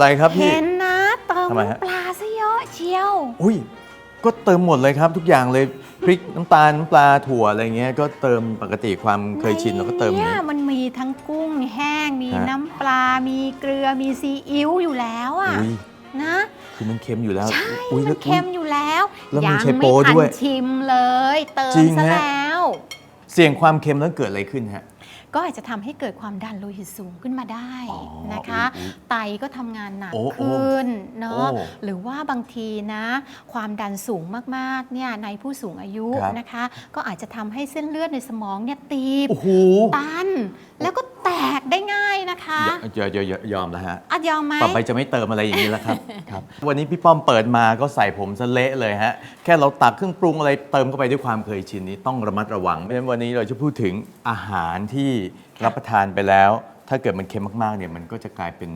อะไรครับพี่ เห็นนะเติมทำไมฮะ น้ำปลาซะเยอะเชียว อุ้ย ก็เติมหมดเลยครับ ทุกอย่างเลยพริกน้ำตาลน้ำปลาถั่วอะไรเงี้ยก็เติมปกติความเคยชินเราก็เติมอย่างเนี่ยนี้ มันมีทั้งกุ้งแห้ง มีฮะ น้ำปลา มีเกลือ มีซีอิ๊วอยู่แล้วอะอุ้ยนะ คือมันเค็มอยู่แล้วใช่ อุ้ยมัแล้นวเค็มอยู่แล้วแล้วมียัเชฟไม่โป้ทัด้วยชิมเลย เติมจริงซะฮะ แล้ว เสี่ยงความเค็มแล้วเกิดอะไรขึ้นฮะ ก็อาจจะทำให้เกิดความดันโลหิตสูงขึ้นมาได้อ๋อนะคะ อุ๊ยไตก็ทำงานหนักโอ้โอ้ขึ้นเนาะโอ้หรือว่าบางทีนะ ความดันสูงมากๆเนี่ยในผู้สูงอายุครับ นะคะ ก็อาจจะทำให้เส้นเลือดในสมองเนี่ยตีบ โอ้โห ตัน แล้วก็แตกได้ง่ายนะคะอย่าอย่าอย่าอย่ายอมแล้วฮะอัดยอมไหมต่อไปจะไม่เติมอะไรอย่างนี้แล้วครับครับ วันนี้พี่ป้อมเปิดมาก็ใส่ผมซะเละเลยฮะ แค่เราตักเครื่องปรุงอะไรเติมเข้าไปด้วยความเคยชินนี้ต้องระมัดระวังเพราะฉะนั้นวันนี้เราจะพูดถึงอาหารที่รับประทานไปแล้ว ถ้าเกิดมันเค็มมากๆเนี่ยมันก็จะกลายเป็น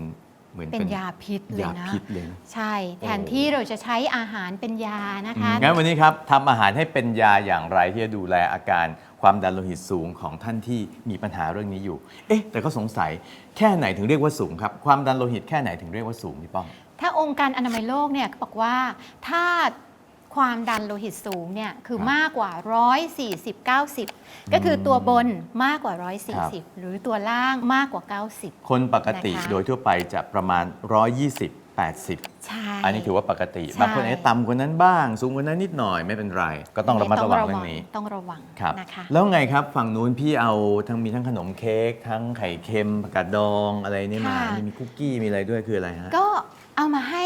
เหมือนเป็นยาพิษเลยยานะ พิษเลยนะใช่ แทนที่เราจะใช้อาหารเป็นยานะคะ งั้นวันนี้ครับทำอาหารให้เป็นยาอย่างไรที่จะดูแลอาการความดันโลหิตสูงของท่านที่มีปัญหาเรื่องนี้อยู่ เอ๊ะ แต่ก็สงสัยแค่ไหนถึงเรียกว่าสูงครับ ความดันโลหิตแค่ไหนถึงเรียกว่าสูงพี่ป้อมถ้าองค์การอนามัยโลกเนี่ยเขาบอกว่าถ้า ความดันโลหิตสูงเนี่ยคือครับมากกว่า 140 90 ก็คือตัวบนมากกว่า 140 หรือตัวล่างมากกว่า 90 คนปกตินะคะ โดยทั่วไปจะประมาณ 120 80 ใช่ อันนี้ถือว่าปกติ ใช่ บางคนอาจจะต่ำกว่านั้นบ้าง สูงกว่านั้นนิดหน่อยไม่เป็นไร ก็ต้องระมัดระวังเรื่องนี้ต้องระวังครับ นะคะ แล้วไงครับฝั่งนู้นพี่เอาทั้งมีทั้งขนมเค้กทั้งไข่เค็มผักกาดดองอะไรนี่มาค่ะ มีคุกกี้มีอะไรด้วยคืออะไรฮะ ก็ เอามาให้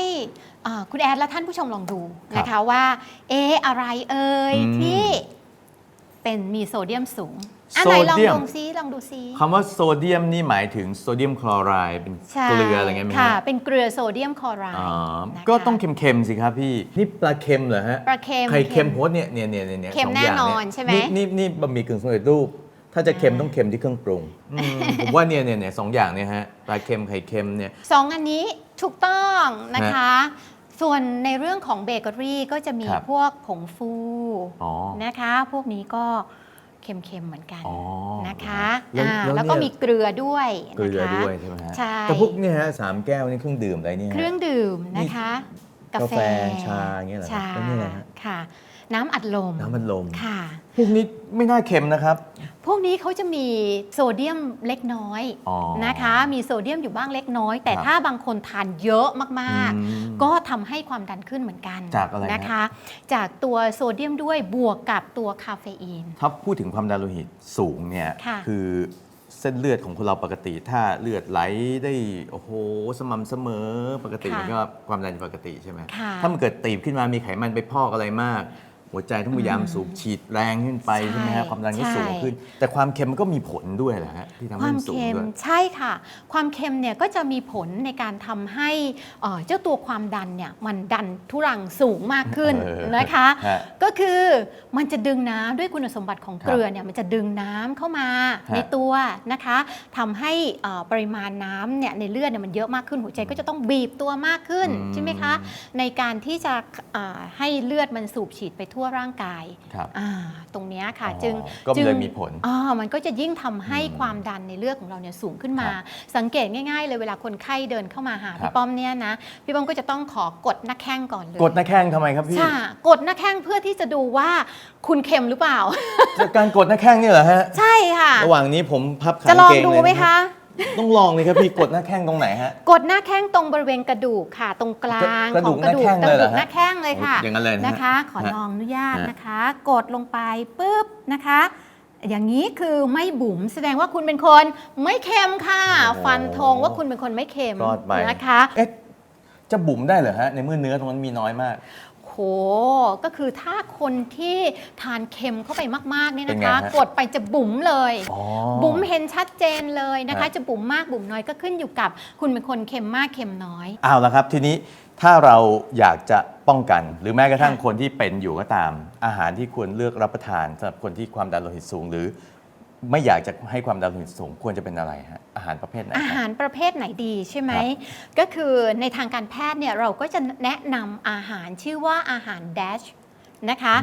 เอ่อคุณแอดและท่านผู้ชมลองดูครับ นะคะว่า เอ๊ะอะไรเอ่ยอืมที่เป็นมีโซเดียมสูงอันโซไหนลองเดียมดูซิลองดูซิ คำว่าโซเดียมนี่หมายถึงโซเดียมคลอไรด์เป็นใช่เกลืออะไรเงี้ยไหมค่ะฮะเป็นเกลือโซเดียมคลอไรอ๋อด์นะคะ ก็ต้องเค็มๆสิครับพี่ นี่ปลาเค็มเหรอฮะปลาเค็มไข่เค็มโพสเนี่ยเนี่ยเนี่ยเนี่ยเค็มสองแน่ย่างนเยอนใช่ไหมนี่นี่บะหมี่กึ่งสำเร็จรูป ถ้าจะเค็มอ่าต้องเค็มที่เครื่องปรุงอืมผมว่าเนี่ยเนี่ยเนี่ยสองอย่างเนี่ยฮะปลาเค็มไข่เค็มเนี่ย สองอันนี้ถูกต้องนะคะ ส่วนในเรื่องของเบเกอรี่ก็จะมีครับ พวกผงฟูอ๋อ นะคะ พวกนี้ก็เค็มๆเหมือนกันอ๋อนะคะแล้วอ่าแล้วแล้วก็เนี่ย มีเกลือด้วยเกลือนะคะ ด้วยใช่ไหมฮะใช่ แต่พวกเนี่ยฮะสามแก้วนี่เครื่องดื่มอะไรเนี่ยฮะเครื่องดื่มนะคะ กากาแฟแฟชาอย่างเงี้ยเหรอชาแล้วนี่อะไรฮะ ค่ะ น้ำอัดลมน้ำมันลม ค่ะ พวกนี้ไม่น่าเค็มนะครับ พวกนี้เขาจะมีโซเดียมเล็กน้อยอ๋อนะคะ มีโซเดียมอยู่บ้างเล็กน้อย แต่ครับ ถ้าบางคนทานเยอะมากอืม ๆ ก็ทำให้ความดันขึ้นเหมือนกันจากอะไรฮะ นะคะ จากตัวโซเดียมด้วยบวกกับตัวคาเฟอีน ถ้าพูดถึงความดันโลหิตสูงเนี่ยค่ะ อเส้นเลือดของคนเราปกติ ถ้าเลือดไหลได้โอ้โหสม่ำเสมอปกติค่ะมันก็ความดันปกติใช่ไหมค่ะ ถ้ามันเกิดตีบขึ้นมามีไขมันไปพอกอะไรมาก หัวใจต้องพยายามสูบฉีดแรงขึ้นไปใช่ใช่ไหมฮะความดันก็ใช่สูงขึ้น แต่ความเค็มมันก็มีผลด้วยแหละฮะที่ทำคให้วามมันสูงเค็มด้วยใช่ค่ะ ความเค็มเนี่ยก็จะมีผลในการทำให้เอ่อเจ้าตัวความดันเนี่ยมันดันทุรังสูงมากขึ้นเออนะคะฮะก็คือมันจะดึงน้ำด้วยคุณสมบัติของครับเกลือเนี่ยมันจะดึงน้ำเข้ามาฮะในตัวนะคะทำให้เอ่อปริมาณน้ำเนี่ยในเลือดเนี่ยมันเยอะมากขึ้นหัวใจก็จะต้องบีบตัวมากขึ้นอืมใช่ไหมคะในการที่จะเอ่อให้เลือดมันสูบฉีดไปทั่วร่างกายครับอ่าตรงเนี้ยค่ะอ๋อจึงก็เลยจึงมีผลอ่ามันก็จะยิ่งทำให้อืมความดันในเลือดของเราเนี่ยสูงขึ้นมาครับสังเกตง่าย ๆ เลยเวลาคนไข้เดินเข้ามาหาครับพี่ป้อมเนี่ยนะพี่ป้อมก็จะต้องขอกดหน้าแข้งก่อนเลยกดหน้าแข้งทำไมครับพี่ใช่กดหน้าแข้งเพื่อที่จะดูว่าคุณเค็มหรือเปล่าจากการกดหน้าแข้งนี่เหรอฮะใช่ค่ะ ระหว่างนี้ผมพับขาจะลองเกงดูเลยนไหมคะ ต้องลองเลยครับพี่กดหน้าแข้งตรงไหนฮะ กดหน้าแข้งตรงบริเวณกระดูกค่ะ ตรงกลางกระดูขกองกระดูกหน้าแข้งเลยเหรอฮะหน้าแข้งเลยค่ะอย่างนั้นเลยนะฮะนะคะ ขอฮะลองอนุญาตฮะนะคะ กดลงไปปุ๊บนะคะ อย่างนี้คือไม่บุ๋มแสดงว่าคุณเป็นคนไม่เค็มค่ะ ฟันธงว่าคุณเป็นคนไม่เค็มรอดไปนะคะเอ๊ะจะบุ๋มได้เหรอฮะในเมื่อเนื้อตรงนั้นมีน้อยมากโห ก็คือถ้าคนที่ทานเค็มเข้าไปมากๆเนี่ยเป็นนะไงคะ ฮะ กดไปจะบุ๋มเลย อ๋อ บุ๋มเห็นชัดเจนเลยนะคะ ฮะ จะบุ๋มมากบุ๋มน้อยก็ขึ้นอยู่กับคุณเป็นคนเค็มมากเค็มน้อย เอาละครับ ทีนี้ถ้าเราอยากจะป้องกัน หรือแม้กระทั่งค่ะ คนที่เป็นอยู่ก็ตาม อาหารที่ควรเลือกรับประทานสำหรับคนที่ความดันโลหิตสูง หรือ ไม่อยากจะให้ความดันโลหิตสูงควรจะเป็นอะไรฮะอาหารประเภทไหนอาฮะหารประเภทไหนดีใช่ไหม ครับก็คือในทางการแพทย์เนี่ยเราก็จะแนะนำอาหารชื่อว่าอาหาร DASH นะคะ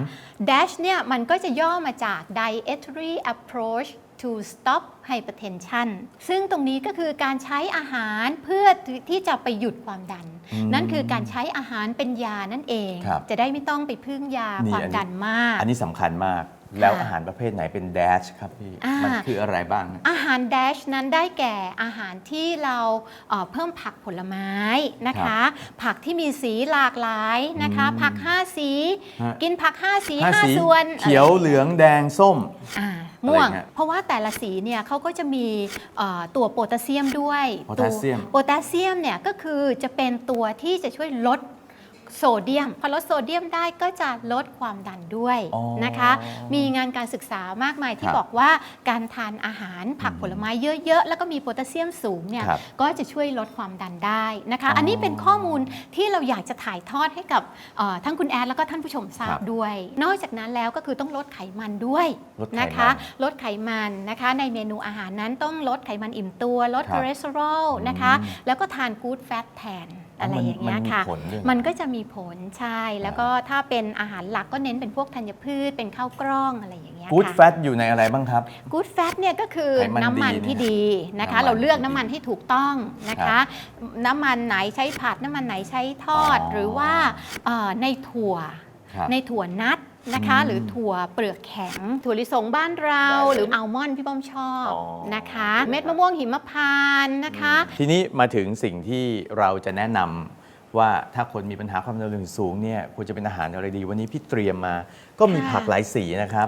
DASH เนี่ยมันก็จะย่อมาจาก Dietary Approach to Stop Hypertension ซึ่งตรงนี้ก็คือการใช้อาหารเพื่อที่จะไปหยุดความดัน อืมนั่นคือการใช้อาหารเป็นยานั่นเอง ครับจะได้ไม่ต้องไปพึ่งยานี่ความอันนี้ ดันมาก อันนี้สำคัญมาก แล้วค่ะอาหารประเภทไหนเป็นแดชครับพี่ อ่ามั มันคืออะไรบ้างฮะอาหาร DASH นั้นได้แก่อาหารที่เราเอ่อเพิ่มผักผลไม้นะคะ ผักที่มีสีหลากหลายนะคะ อืมผัก 5 สี ฮะ กินผัก 5 สี ห้าสี5ส่วนเขียวเหลืองแดงส้ม อ่าม่วง อะไรเงี้ยเพราะว่าแต่ละสีเนี่ยเขาก็จะมีเอ่อตัวโพแทสเซียมด้วยโพแทสเซียม ตัวโพแทสเซียมเนี่ยก็คือจะเป็นตัวที่จะช่วยลด โซเดียม พอลดโซเดียมได้ก็จะลดความดันด้วยอ๋อนะคะ มีงานการศึกษามากมายที่ครับบอกว่าการทานอาหารผักผลไม้เยอะๆ แล้วก็มีโพแทสเซียมสูงเนี่ยครับก็จะช่วยลดความดันได้นะคะ อ๋ออัอันนี้เป็นข้อมูลที่เราอยากจะถ่ายทอดให้กับเอ่อทั้งคุณแอดแล้วก็ท่านผู้ชมทราครับบด้วย นอกจากนั้นแล้วก็คือต้องลดไขมันด้วยลดไขมันนะคะ ลดไขมันนะคะ ในเมนูอาหารนั้นต้องลดไขมันอิ่มตัว ลดครับคอเลสเตอรอลนะคะอืมแล้วก็ทานกู๊ดแฟตแทน อะไรอย่างเงี้ยค่ะมันมีผลด้วยเหรอมันก็จะมีผลใช่ แล้วก็ถ้าเป็นอาหารหลักก็เน้นเป็นพวกธัญพืช เป็นข้าวกล้องอะไรอย่างเงี้ยกู๊ดค่ะแฟตอยู่ในอะไรบ้างครับกู๊ดแฟตเนี่ยก็คือไขมันน้ำมันดีที่เนี่ยดีนะคะน้ำมันเราเลือกที่น้ำมันดีที่ถูกต้องนะครัคะบน้ำมันไหนใช้ผัดน้ำมันไหนใช้ทอดอ๋อหรือว่าเอ่อในถั่วครับในถั่วนัด นะคะอืมหรือถั่วเปลือกแข็ง ถั่วลิสงบ้านเราได้เลยหรืออัลมอนด์พี่ป้อมชอบอ๋อ นะคะ เม็ดมะม่วงหิมพานต์นะคะ ทีนี้มาถึงสิ่งที่เราจะแนะนำว่าถ้าคนมีปัญหาความดันโลหิตสูงเนี่ยควรจะเป็นอาหารอะไรดี วันนี้พี่เตรียมมา ก็มีค่ะ ผักหลายสีนะครับ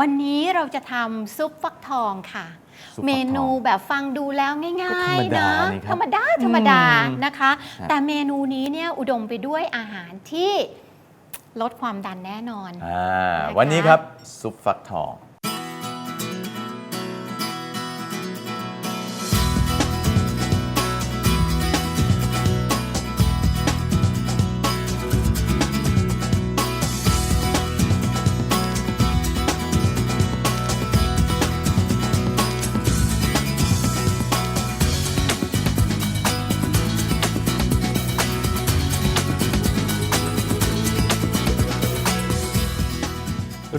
วันนี้เราจะทำซุปฟักทองค่ะ ซุปฟักทองเมนูแบบฟังดูแล้วง่ก็ายธรรมๆดานะนี่ครับธรรมดาธรรมดาอืมนะคะครับแต่เมนูนี้เนี่ยอุดมไปด้วยอาหารที่ ลดความดันแน่นอน อ่านะคะวันนี้ครับซุปฟักทอง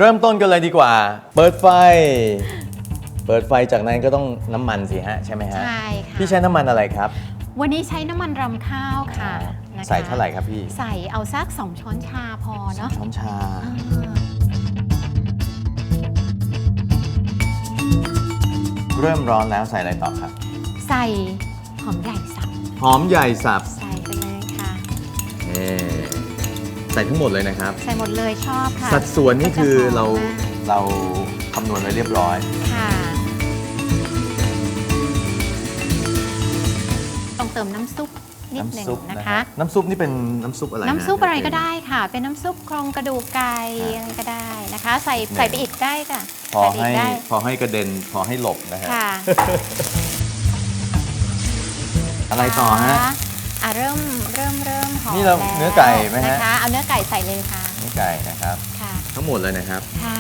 เริ่มต้นกันเลยดีกว่า เปิดไฟ เปิดไฟจากนั้นก็ต้องน้ำมันสิฮะใช่ไหมฮะใช่ค่ะ พี่ใช้น้ำมันอะไรครับวันนี้ใช้น้ำมันรำข้าวค่ะนะคะใส่เท่าไหร่ครับพี่ใส่เอาสักสองช้อนชาพอเนาะช้อนชา อ่าเริ่มร้อนแล้วใส่อะไรต่อครับ ใส่หอมใหญ่สับหอมใหญ่สับ ใส่ไปเลยค่ะเอ่อ ใส่ทั้งหมดเลยนะครับ ใส่หมดเลยชอบค่ะสัดส่วนนี่คือก็จะหมเรามกเราคำนวณไว้เรียบร้อย ค่ะต้องเติมน้ำซุปนิดหนึ่งน้ำซุปนะนะคคะรับน้ำซุปนี่เป็นน้ำซุปอะไรน้ำซุปอะไรก็เยวได้ค่ะ เป็นน้ำซุปโครงกระดูกไก่ครับอะไรก็ได้นะคะ ใส่ใส่ไปอีกได้ค่ะพอใส่ไปให้กได้พอให้กระเด็นพอให้หลบนะฮะค่ะอะไรต่อฮะ อะเริ่มเริ่มเริ่มหอมนี่เราแล้วเนื้อไก่ไหมฮะ นะคะเอาเนื้อไก่ใส่เลยค่ะนี่ไก่นะครับ ค่ะ ทั้งหมดเลยนะครับ ค่ะ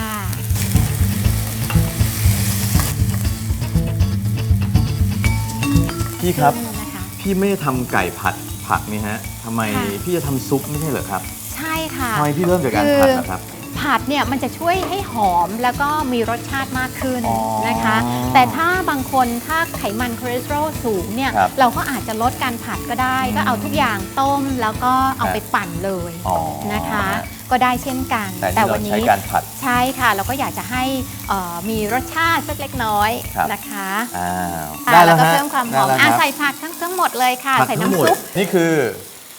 พี่ครับขึ้นนะคะ พี่ไม่ได้ทำไก่ผัดผักนี่ฮะทำไมค่ะ พี่จะทำซุปไม่ใช่เหรอครับใช่ค่ะ ทำไมพี่เริ่มจากการผัดนะครับ ผัดเนี่ยมันจะช่วยให้หอมแล้วก็มีรสชาติมากขึ้นอ๋อนะคะ แต่ถ้าบางคนถ้าไขมันคอเลสเตอรอลสูงเนี่ยครับเราก็อาจจะลดการผัดก็ได้ ก็เอาทุกอย่างต้มแล้วก็เอาไปปั่นเลยอ๋อนะคะก็ได้เช่นกันแต่นี่เราใช้การผัด ใช่ค่ะ เราก็อยากจะให้เอ่อมีรสชาติสักเล็กน้อยครับ นะคะอ้าวอะได้แล้แล้ววก็ฮะเพิ่มความหอมได้แล้วอะครับใส่ผักทั้งทั้งหมดเลยค่ะ ผักใส่ทั้งหมน้ำดซุป นี่คือ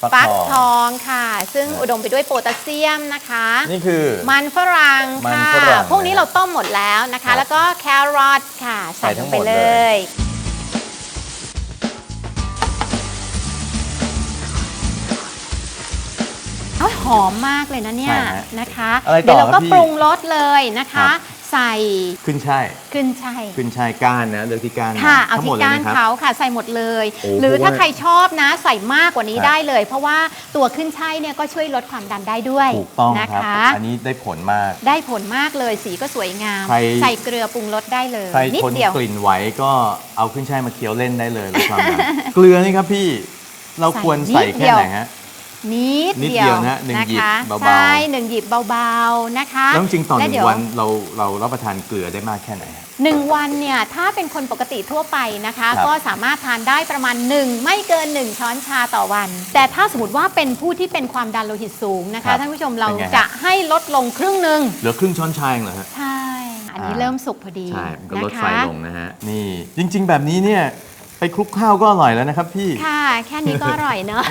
ฟักฟักทองทองค่ะ ซึ่งครับอุดมไปด้วยโพแทสเซียมนะคะ นี่คือ มันฝรั่งมันค่ะ ฝรั่งพวกนี้เราต้มหมดแล้วนะครัคะ บแล้วก็แครอทค่ะ ใส่ใส่ทั้ลงงหมไปดเลเลยยโอ้ยหอมมากเลยนะเนี่ยใช่ฮะนะคะ อะไรต่อเดี๋ยวเราครัก็บพี่ปรุงรสเลยนะครัคะ บ ใส่ขึ้นช่ายขึ้นช่ายขึ้นช่ายก้านนะเลือกที่ก้านค่ะเอาทั้งหมที่ดเลยก้านนะครับเขาค่ะใส่หมดเลยโอ้หรือเพราะถ้าว่าใครชอบนะใส่มากกว่านี้ครับได้เลย เพราะว่าตัวขึ้นช่ายเนี่ยก็ช่วยลดความดันได้ด้วยถูกต้องนะครับคะอันนี้ได้ผลมาก ได้ผลมากเลยสีก็สวยงามใครใส่เกลือปรุงรสได้เลยใครนิดทนเดียวกลิ่นไหวก็เอาขึ้นช่ายมาเคี้ยวเล่นได้เลยลดความดันเกลือนี่ครับพี่เราควรใส่แค่ไหนฮะ นิดนิดเดีเดียยววนะหนึ่งหยิบคะเบาๆ ใช่หนึ่งหยิบเบาๆนะคะแล้วจริงๆต่อหและนึ่เดี๋งยวันเราเรารับประทานเกลือได้มากแค่ไหนฮะ หนึ่งวันเนี่ยถ้าเป็นคนปกติทั่วไปนะคะ ครับก็สามารถทานได้ประมาณ 1 ไม่เกิน 1 ช้อนชาต่อวัน แต่ถ้าสมมติว่าเป็นผู้ที่เป็นความดันโลหิตสูงนะครัคะบท่านผู้ชมเราเป็นไงฮะ จะให้ลดลงครึ่งหนึ่งเหลือครึ่งช้อนชาเองเหรอฮะ ใช่ อันนี้อ่า เริ่มสุกพอดีใช่มันก็นะลดไฟคะลงนะฮะ นี่จริง ๆ แบบนี้เนี่ย ไปคลุกข้าวก็อร่อยแล้วนะครับพี่ ค่ะ แค่นี้ก็อร่อยเนอะ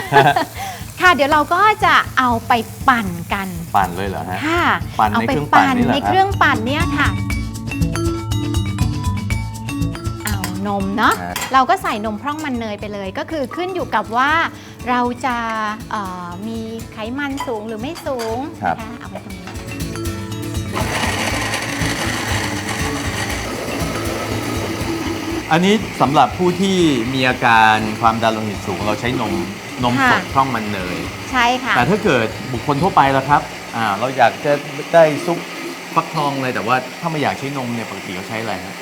ค่ะ เดี๋ยวเราก็จะเอาไปปั่นกันปั่นเลยเหรอฮะ ค่ะปั่นเอาในไปเครื่องปั่นปั่นนี่เหรอในครับ เครื่องปั่นเนี่ยค่ะ เอานมเนาะฮะเราก็ใส่นมพร่องมันเนยไปเลย ก็คือขึ้นอยู่กับว่าเราจะเอ่อมีไขมันสูงหรือไม่สูงนะคะเอาไปตรงนี้ อันนี้สำหรับผู้ที่มีอาการความดันโลหิตสูง เราใช้นมนมสดพร่องมันเนย ใช่ค่ะ แต่ถ้าเกิดบุคคลทั่วไปล่ะครับอ่าเราอยากจะได้ซุปฟักทองเลยแต่ว่าถ้าไม่อยากใช้นมเนี่ยปกติเขาใช้อะไรฮะ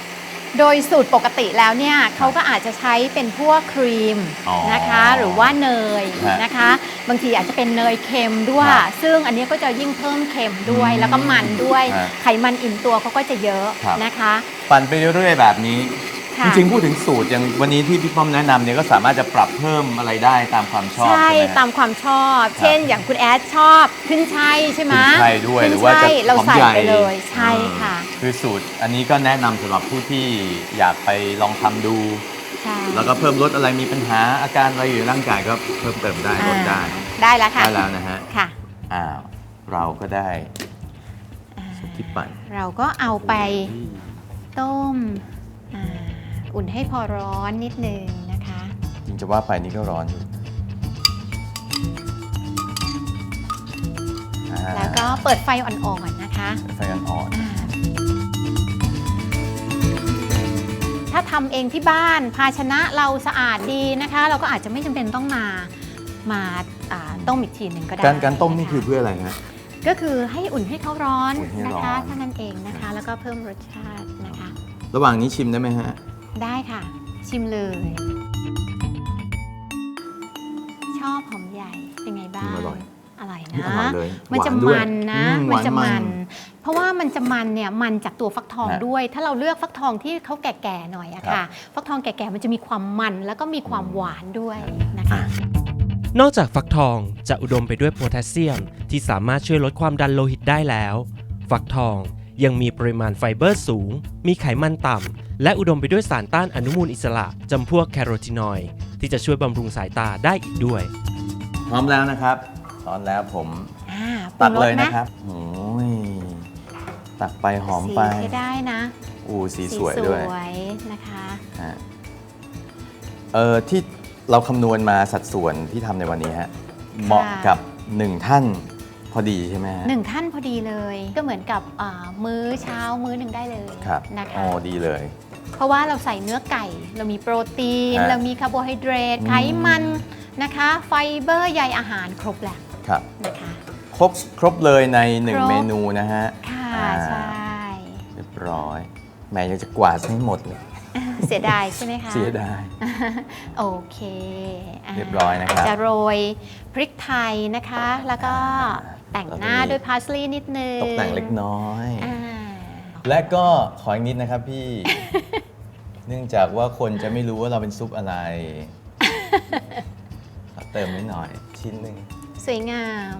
โดยสูตรปกติแล้วเนี่ยเขาก็อาจจะใช้เป็นพวกครีมอ๋อนะคะ หรือว่าเนยฮะนะคะ บางทีอาจจะเป็นเนยเค็มด้วยครับซึ่งอันนี้ก็จะยิ่งเพิ่มเค็มด้วย อืมแล้วก็มันด้วย ฮะไขมันอิ่มตัวเขาก็จะเยอะครับ นะคะ ปั่นไปเรื่อยๆแบบนี้ ค่ะจริงๆพูดถึงสูตรอย่างวันนี้ที่พี่ป้อมแนะนำเนี่ยก็สามารถจะปรับเพิ่มอะไรได้ตามความชอบใช่ใช่ไหมฮะ ตามความชอบ เช่น อย่างคุณแอดชอบขึ้นช่ายใช่ไหมขึ้นไช่ด้วยขึ้นหรือว่าจะช่ายเราหอมใส่ใหญ่ไปเลยใช่ค่ะเออคือสูตรอันนี้ก็แนะนำสำหรับผู้ที่อยากไปลองทำดู ใช่แล้วก็เพิ่มลดอะไรมีปัญหาอาการอะไรอยู่ในร่างกายก็เพิ่มเติมได้ลดได้อ่าได้แล้วค่ะได้แล้วนะฮะค่ะอ้าวเราก็ได้อ่าสุกี้ปั่นเราก็เอาไปต้มอ่า อุ่นให้พอร้อนนิดนึงนะคะ จริงจะว่าไปนี่ก็ร้อนอยู่อ่าแล้วก็เปิดไฟอ่อนๆนะคะไฟอ่อนอ่าถ้าทำเองที่บ้าน ภาชนะเราสะอาดดีนะคะ เราก็อาจจะไม่จำเป็นต้องมามาอ่าต้มอีกทีหนึ่งก็ได้ๆการการต้มนี่ะะ คือเพื่ออะไรฮะ ก็คือให้อุ่นให้เขาร้อนอุ่นให้นะร้อนคะเท่านั้นเองนะคะ แล้วก็เพิ่มรสชาตินะคะ ระหว่างนี้ชิมได้ไหมฮะ ได้ค่ะ ชิมเลย ชอบหอมใหญ่เป็นไงบ้างอืมอร่อยอร่อยนี่นะ อร่อยเลยมันจะหวาด้วยมันนะ อืมันจะหวามันเพราะว่ามันจะมันเนี่ยมันจากตัวฟักทองฮะด้วย ถ้าเราเลือกฟักทองที่เขาแก่ๆหน่อยอะครัค่ะบฟักทองแก่ๆมันจะมีความมันแล้วก็มีความหวานด้วยนะคะอะนอกจากฟักทองจะอุดมไปด้วยโพแทสเซียม ที่สามารถช่วยลดความดันโลหิตได้แล้ว ฟักทอง ยังมีปริมาณไฟเบอร์สูง มีไขมันต่ำ และอุดมไปด้วยสารต้านอนุมูลอิสระจำพวกแคโรทีนอยด์ที่จะช่วยบำรุงสายตาได้อีกด้วย พร้อมแล้วนะครับตอนแล้วผมอ่าปรุตักงรเลสยไหมนะครับโอ้ยตักไปหอมสีไปใช้ได้นะอูสีสวยด้วยยนะคะฮะเออที่เราคำนวณมาสัดส่วนที่ทำในวันนี้ฮะ เหมาะกับหนึ่งท่าน พอดีใช่ไหมฮะหนึ่งท่านพอดีเลย ก็เหมือนกับอ่ามื้อเช้ามื้อหนึ่งได้เลยครับนะคะอ๋อดีเลย เพราะว่าเราใส่เนื้อไก่ เรามีโปรตีนฮะเรามีคาร์โบไฮเดรตอืมไขมันนะคะ ไฟเบอร์ใยอาหารครบแล้วครับนะคะครบครบเลยในหนึ่งครบเมนูนะฮะค่ะอ่าใช่เรียบร้อยแม่ยังจะกวาดให้หมดเลยเสียดายใช่ไหมคะเสียดายโอเคาเรียบร้อยนะครับจะโรยพริกไทยนะคะ แล้วก็ แต่งหน้าแล้วก็มีด้วยพาสลีย์นิดนึงตกแต่งเล็กน้อย อ่าและก็ขออีกนิดนะครับพี่ เนื่องจากว่าคนจะไม่รู้ว่าเราเป็นซุปอะไรขอเติมนิดหน่อย ชิ้นหนึ่งสวยงาม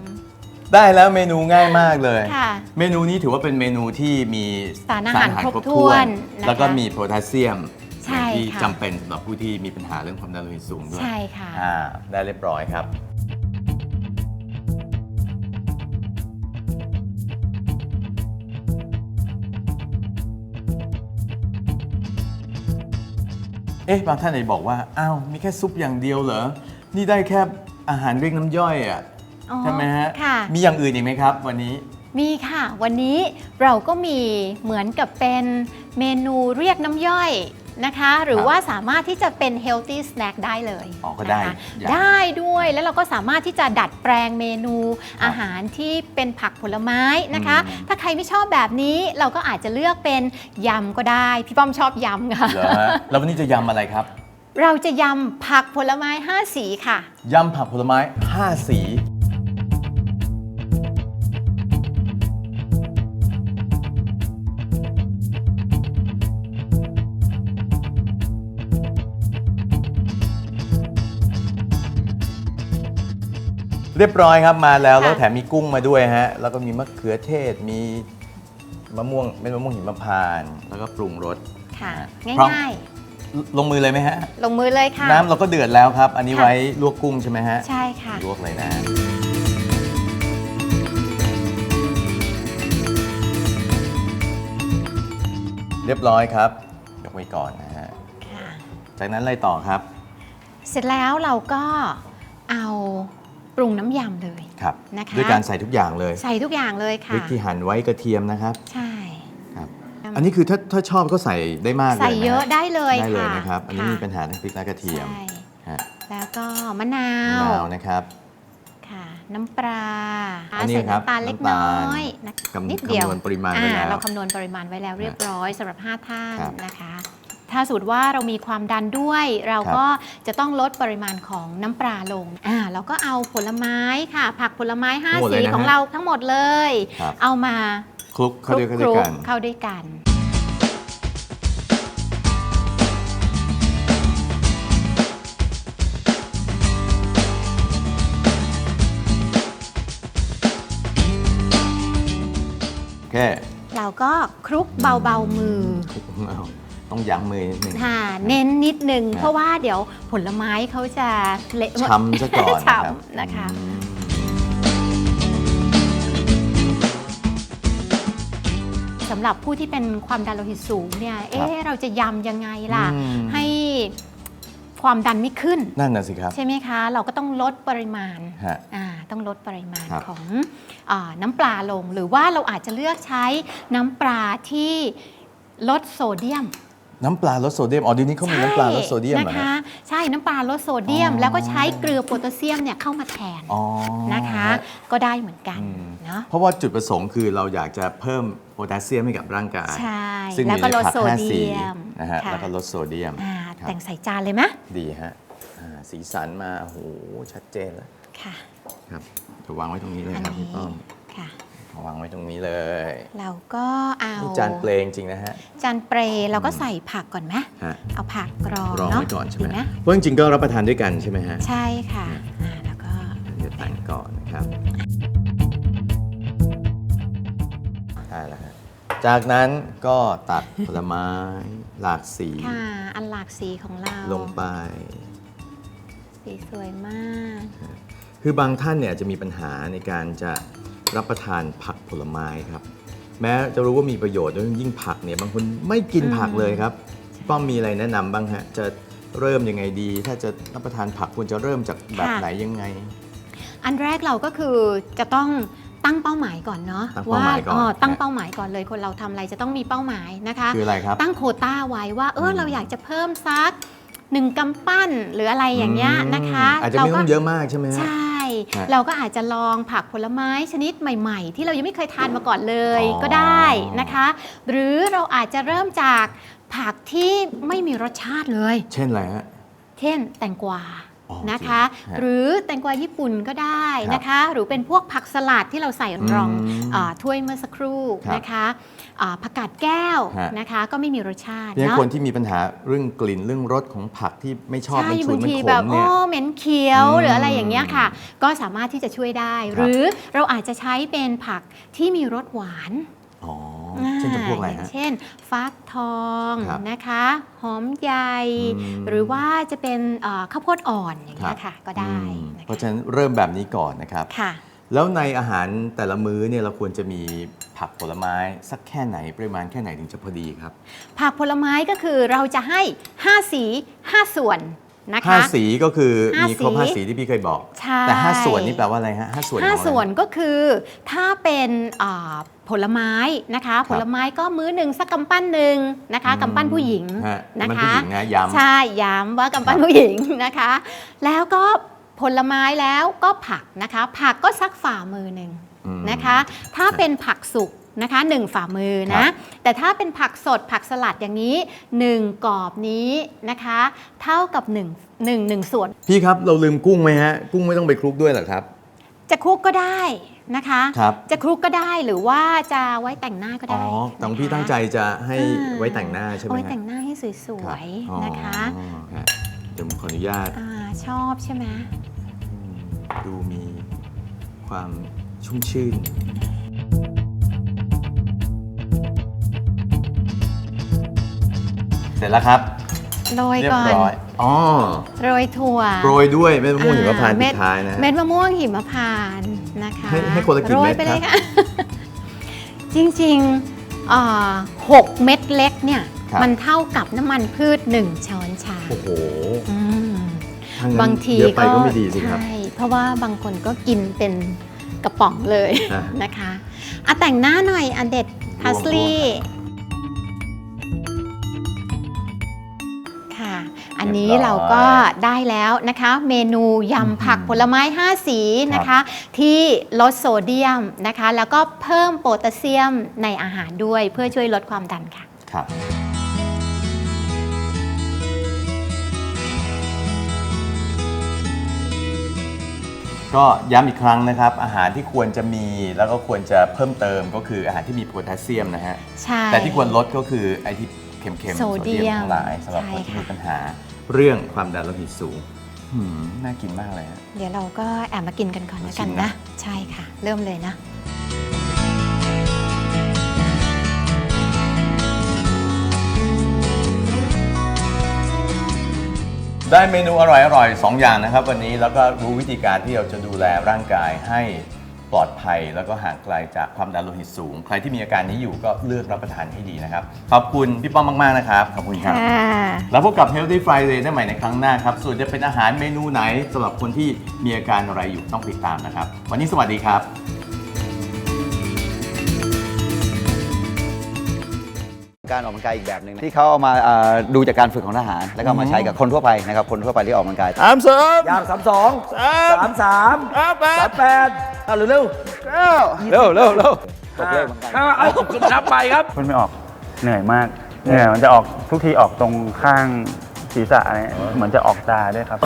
ได้แล้วเมนูง่ายมากเลย ค่ะเมนูนี้ถือว่าเป็นเมนูที่มีสารอาหารครบถ้วนนะคะแล้วก็มีโพแทสเซียมใช่ที่ค่ะ จำเป็นสำหรับผู้ที่มีปัญหาเรื่องความดันโลหิตสูงด้วยใช่ค่ะ อ่าได้เรียบร้อยครับ เอ๊ะบางท่านอาจจะบอกว่าอ้าวมีแค่ซุปอย่างเดียวเหรอ นี่ได้แค่อาหารเรียกน้ำย่อยอะอ๋อใช่ไหมฮะ ค่ะ มีอย่างอื่นอีกไหมครับ วันนี้ มีค่ะ วันนี้เราก็มีเหมือนกับเป็นเมนูเรียกน้ำย่อย นะคะ หรือครับว่าสามารถที่จะเป็น healthy snack ได้เลยอ๋อก็ได้นะคะอย่าง ได้ด้วยแล้วเราก็สามารถที่จะดัดแปลงเมนูอาหารที่เป็นผักผลไม้นะคะ อืม ถ้าใครไม่ชอบแบบนี้เราก็อาจจะเลือกเป็นยำก็ได้ พี่ป้อมชอบยำค่ะ เหรอฮะแล้ววันนี้จะยำอะไรครับเราจะยำผักผลไม้ 5 สีค่ะ ยำผักผลไม้ 5 สี เรียบร้อยครับมาแล้วค่ะแล้วแถมมีกุ้งมาด้วยฮะแล้วก็มีมะเขือเทศมีมะม่วงเป็นมะม่วงหิมพานต์แล้วก็ปรุงรส ค่ะ พร้อม ง่ายลงมือเลยไหมฮะ ๆ ลงมือเลยค่ะ น้ำเราก็เดือดแล้วครับ อันนี้ค่ะ ไว้ลวกกุ้งใช่ไหมฮะ ใช่ค่ะ ลวกเลยนะ เรียบร้อยครับ ยกไว้ก่อนนะฮะ ค่ะ จากนั้นอะไรต่อครับ เสร็จแล้วเราก็เอา ปรุงน้ำยำเลยครับนะคะด้วยการใส่ทุกอย่างเลย ใส่ทุกอย่างเลยพค่ะริกที่หั่นไว้กระเทียมนะครับ ใช่ครับ อันนี้คือถ้าถ้าชอบก็ใส่ได้มากเลยใส่นฮเยอะได้เลยได้เลยค่ะนะครับ อันนี้ค่ะมีปัญหาทั้งพริกและกระเทียมใช่ฮะแล้วก็มะนามะวนาวนะครับค่ะน้ำปลาอันนี้ใส่ครับน้ำตาลเล็กน้ำตาน้ลอยนะคำนิดเดียวคำนวณปริมาณไว้อ่แล้วเราคำนวณปริมาณไว้แล้วเรียบร้อยสำหรับ 5 ท่านครับนะคะ ถ้าสูตรว่าเรามีความดันด้วย เราครับก็จะต้องลดปริมาณของน้ำปลาลงอ่าแล้วก็เอาผลไม้ค่ะ ผักผลไม้5สีของเราทั้งหมดเลย ครับ เอามาคลุกคเข้าลุด้วยกกันคลุด้วยกกันเข้าด้วยกันโอเคเราก็คลุกเบาๆมือ เอา ต้องยั้งมือนิดหนึ่ง ค่ะเน้นนิดนึงครับ เพราะว่าเดี๋ยวผลไม้เขาจะเละช้ำซะก่อนนะครับช้ำนะคะ อืมสำหรับผู้ที่เป็นความดันโลหิตสูงเนี่ย เอ๊ะเราจะยำยังไงล่ะ อืมให้ความดันไม่ขึ้น นั่นน่ะสิครับใช่ไหมคะ เราก็ต้องลดปริมาณฮะ อ่าต้องลดปริมาณครับ ของอาน้ำปลาลง หรือว่าเราอาจจะเลือกใช้น้ำปลาที่ลดโซเดียม น้ำปลาลดโซเดียม อ๋อเดียวนี้เขามีน้ำปลาลดโซเดียมนะเหรอคะฮะใช่น้ำปลาลดโซเดียม อ๋อ แล้วก็ใช้เกลือโพแทสเซียมเนี่ยเข้ามาแทนอ๋อ นะคะฮะก็ได้เหมือนกันอืม เนาะเพราะว่าจุดประสงค์คือเราอยากจะเพิ่มโพแทสเซียมให้กับร่างกาย ใช่ซึ่งแล้วมีก็ในลดผักโซห้าเดีสียมนะฮะ ค่ะแล้วก็ลดโซเดียม อ่าครับ แต่งใส่จานเลยไหมดีฮะอ่าสีสันมา โอ้โห ชัดเจนแล้วค่ะ ครับจะวางไว้ตรงนี้เลยอันครับพี่นี้ป้อม ค่ะ วางไว้ตรงนี้เลยเราก็เอานี่จานเปลงจริงนะฮะ จานเปรย์เราก็ใส่ผักก่อนไหมฮะ เอาผักกรองรองเนาะไว้ก่อนใช่ไหมดีเพราะจริงๆก็รับประทานด้วยกันใช่ไหมฮะใช่ค่ะอ่าแล้วก็ เดี๋ยวแต่งก่อนนะครับได้แล้วฮะจากนั้นก็ตัดผลไม้หลากสีค่ะ อันหลากสีของเราลงไป สีสวยมาก คือบางท่านเนี่ยจะมีปัญหาในการจะ รับประทานผักผลไม้ครับ แม้จะรู้ว่ามีประโยชน์ด้วยยิ่งผักเนี่ยบางคนไม่กินอืมผักเลยครับพี่ป้อมมีอะไรแนะนำบ้างฮะจะเริ่มยังไงดี ถ้าจะรับประทานผักควรจะเริ่มจากแบบไหนยังไง อันแรกเราก็คือจะต้องตั้งเป้าหมายก่อนเนาะตั้งเป้าหมายก่อนอ๋อตั้งฮะเป้าหมายก่อนเลยคนเราทำอะไรจะต้องมีเป้าหมายนะคะ คืออะไรครับ ตั้งโควต้าไว้ว่าเอออม เราอยากจะเพิ่มสัก หนึ่งกำปั้นหรืออะไรอย่างเงี้ยนะคะอาจจะไม่ต้องเยอะมากใช่ไหมฮะใช่ฮะเราก็อาจจะลองผักผลไม้ชนิดใหม่ ๆ ที่เรายังไม่เคยทานมาก่อนเลยอ๋อก็ได้นะคะ หรือเราอาจจะเริ่มจากผักที่ไม่มีรสชาติเลย เช่นอะไรฮะ เช่นแตงกวาอ๋อ นะคะจริงฮะหรือแตงกวาญี่ปุ่นก็ได้ครับนะคะ หรือเป็นพวกผักสลัดที่เราใส่รองอืมอาถ้วยเมื่อสักครู่ครับนะคะอ่าผักกาดแก้วฮะนะคะ ก็ไม่มีรสชาติเนี่ยเนาะคนที่มีปัญหาเรื่องกลิ่นเรื่องรสของผักที่ไม่ชอบใช่มันฉุบานงมันทีขแบบมโอ้เนี่ยเหม็นเขียวอืมหรืออะไรอย่างเงี้ยค่ะ ก็สามารถที่จะช่วยได้ครับหรือเราอาจจะใช้เป็นผักที่มีรสหวานอ๋อ เช่นจะพวกอะไรอย่างฮะ เช่น ฟักทองครับนะคะ หอมใหญ่ อืม หรือว่าจะเป็นเอ่อข้าวโพดอ่อนอย่างครัเงี้บยค่ะก็ได้อืมนะคะเพราะฉะนั้นเริ่มแบบนี้ก่อนนะครับ ค่ะ แล้วในอาหารแต่ละมื้อเนี่ยเราควรจะมีผักผลไม้สักแค่ไหนปริมาณแค่ไหนถึงจะพอดีครับ ผักผลไม้ก็คือเราจะให้ 5 สี 5 ส่วน นะคะ ห้าสีก็คือห้ามีครบสีห้าสีที่พี่เคยบอก ใช่แต่ห้าส่วนนี่แปลว่าอะไรฮะห้าส่วนห้าของอะไร ส่วนก็คือถ้าเป็นอ่าผลไม้นะคะครับผลไม้ก็มื้อหนึ่งสักกำปั้นหนึ่งนะคะอืม กำปั้นผู้หญิงฮะนะมันคะผู้หญิงนะย้ำ ใช่ย้ำว่ากำปั้นครับผู้หญิงนะคะ แล้วก็ผลไม้แล้วก็ผักนะคะ ผักก็สักฝ่ามือหนึ่งอืมนะคะ ถ้าเป็นผักสุก นะคะหนึ่งฝ่ามือครันะบแต่ถ้าเป็นผักสดผักสลัดอย่างนี้หนึ่งกรอบนี้นะคะ เท่ากับหนึ่งหนึ่งหนึ่งส่วน พี่ครับเราลืมกุ้งไหมฮะ กุ้งไม่ต้องไปคลุกด้วยเหรอครับ จะคลุกก็ได้นะคะครับจะคลุกก็ได้หรือว่าจะไว้แต่งหน้าก็อ๋อได้แต่ของนะคะพี่ตั้งใจจะให้อ่าไว้แต่งหน้าใช่ไหมเอาไว้ฮะแต่งหน้าให้สครัวบยอ๋อๆนะคะฮะเดี๋ยวผมขออนุญาตาชอบใช่ไหมอืมดูมีความชุ่มชื่น สร็จแล้วครับ โรยเรียก่บอน ร้อยอ๋อโรยถั่วโปรยด้วยเม็ดมะม่วงหิมพานต์อ่ปิดท้ายนะฮะ เม็ดมะม่วงหิมพานต์นะคะให้ให้คนละกี่โรยเม็ดไปเลยครับค่ะ จริงๆอ่าหกเม็ดเล็กเนี่ย ครับ มันเท่ากับน้ำมันพืช1ช้อนชาโอ้โหอืมถ้งั้นบางทีเยอะไปก็ไม่ดีสิครับ ใช่เพราะว่าบางคนก็กินเป็นกระป๋องเลยอะนะคะอะแต่งหน้าหน่อยอะเด็ดพาสลีร อันนี้เรียบร้อยเราก็ได้แล้วนะคะ เมนูยำผักผลไม้ 5 สีนะคะ ที่ลดโซเดียมนะคะ แล้วก็เพิ่มโพแทสเซียมในอาหารด้วยเพื่อช่วยลดความดันค่ะครับก็ย้ำอีกครั้งนะครับ อาหารที่ควรจะมีแล้วก็ควรจะเพิ่มเติมก็คืออาหารที่มีโพแทสเซียมนะฮะใช่แต่ที่ควรลดก็คือไอ้ที่เค็มๆโซเดียมทั้งหลายสำหรับใช่คนที่ค่ะมีปัญหา เรื่องความดันโลหิตสูงหืมน่ากินมากเลยฮะ เดี๋ยวเราก็แอบมากินกันก่อนแล้วกันชิมนะนะ ใช่ค่ะ เริ่มเลยนะ ได้เมนูอร่อยๆ2อย่างนะครับ วันนี้แล้วก็รู้วิธีการที่เราจะดูแลร่างกายให้ ปลอดภัย แล้วก็ห่างไกลจากความดันโลหิตสูง ใครที่มีอาการนี้อยู่ก็เลือกรับประทานให้ดีนะครับ ขอบคุณพี่ป้อมมาก ๆ นะครับ ขอบคุณครับแล้วพบกับ Healthy Friday ได้ใหม่ในครั้งหน้าครับ ส่วนจะเป็นอาหารเมนูไหนสำหรับคนที่มีอาการอะไรอยู่ต้องติดตามนะครับ วันนี้สวัสดีครับ การออกกำลังกายอีกแบบหนึ่งนะที่เขาเอามาเอ่อดูจากการฝึกของทหาร แล้วก็เอามาใช้กับคนทั่วไปนะครับคนทั่วไปที่ออกกำลังกายอามเสริมยามสามสองสามสามสามแปดสามแปด เอาเร็วเร็วเร็วเร็วเร็วตกเลขเหมือนกันเอานับไปครับพูดไม่ออกเหนื่อยมากเหนื่อยมันจะออกทุกทีออกตรงข้างศีรษะเนี่ยเหมือนจะออกตาด้วยครับ